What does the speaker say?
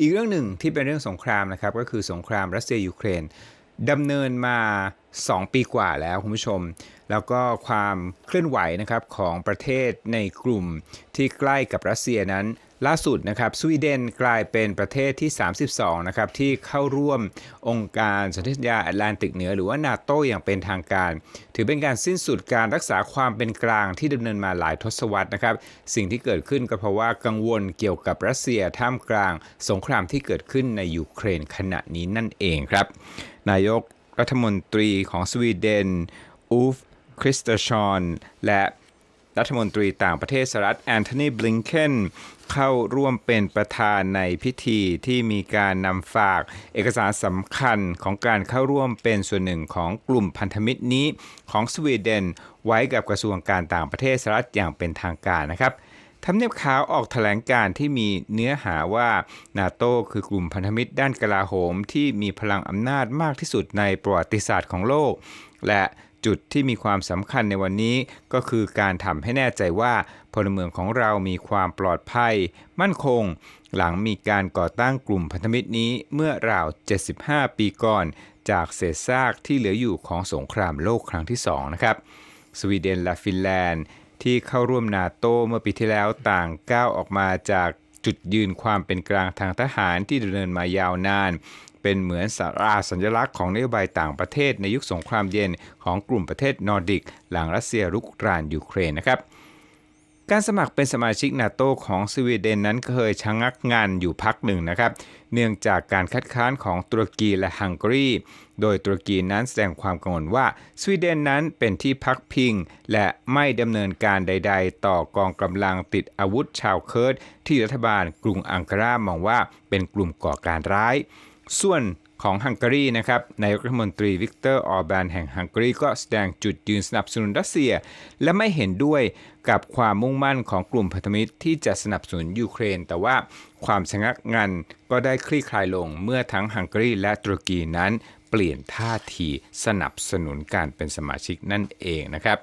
อีกเรื่องหนึ่งที่เป็นเรื่องสงครามนะครับก็คือสงครามรัสเซียยูเครนดำเนินมา 2 ปีกว่าแล้วคุณผู้ชม แล้วก็ความเคลื่อนไหวนะครับของประเทศในกลุ่มที่ใกล้กับรัสเซียนั้น ล่าสุดนะครับสวีเดนกลายเป็นประเทศที่ 32 นะครับที่เข้าร่วมองค์การสนธิสัญญาแอตแลนติกเหนือหรือว่านาโตอย่างเป็นทางการ ถือเป็นการสิ้นสุดการรักษาความเป็นกลางที่ดำเนินมาหลายทศวรรษนะครับ สิ่งที่เกิดขึ้นก็เพราะว่ากังวลเกี่ยวกับรัสเซียท่ามกลาง สงครามที่เกิดขึ้นในยูเครนขณะนี้นั่นเองครับ นายกรัฐมนตรีของสวีเดนอูฟคริสตชอนและ รัฐมนตรีต่างประเทศสหรัฐแอนโทนีบลิงเคนเข้าร่วมเป็นประธานในพิธีที่มีการนำฝากเอกสารสำคัญของการเข้าร่วมเป็นส่วนหนึ่งของกลุ่มพันธมิตรนี้ของสวีเดน ไว้กับกระทรวงการต่างประเทศสหรัฐอย่างเป็นทางการนะครับทำเนียบขาวออกแถลงการที่มีเนื้อหาว่านาโต้คือกลุ่มพันธมิตรด้านกลาโหมที่มีพลังอำนาจมากที่สุดในประวัติศาสตร์ของโลก และ จุดที่มีความสำคัญในวันนี้ก็คือการทำให้แน่ใจว่าพลเมืองของเรามีความปลอดภัย มั่นคง หลังมีการก่อตั้งกลุ่มพันธมิตรนี้เมื่อราว 75 ปีก่อน จากเศษซากที่เหลืออยู่ของสงครามโลกครั้งที่ 2 นะครับ สวีเดนและฟินแลนด์ ที่เข้าร่วมนาโตเมื่อปีที่แล้วต่างก้าวออกมาจากจุดยืนความเป็นกลางทางทหารที่ดำเนินมายาวนาน เป็นเหมือนสาราสัญลักษณ์ของนโยบายต่างประเทศในยุคสงครามเย็นของกลุ่มประเทศนอร์ดิก หลังรัสเซียรุกรานยูเครนนะครับการสมัครเป็นสมาชิกนาโตของสวีเดนนั้นเคยชะงักงานอยู่พักหนึ่งนะครับ เนื่องจากการคัดค้านของตุรกีและฮังการี โดยตุรกีนั้นแสดงความกังวลว่าสวีเดนนั้นเป็นที่พักพิง และไม่ดำเนินการใด ๆ ต่อกองกำลังติดอาวุธชาวเคิร์ดที่รัฐบาลกรุงอังการามองว่าเป็นกลุ่มก่อการร้าย ส่วนของฮังการีนะครับนายกรัฐมนตรีวิกเตอร์ออร์แบนแห่งฮังการีก็แสดงจุดยืนสนับสนุนรัสเซีย และไม่เห็นด้วยกับความมุ่งมั่นของกลุ่มพันธมิตรที่จะสนับสนุนยูเครน แต่ว่าความชะงักงันก็ได้คลี่คลายลงเมื่อทั้งฮังการีและตุรกีนั้น เปลี่ยนท่าทีสนับสนุนการเป็นสมาชิกนั่นเองนะครับ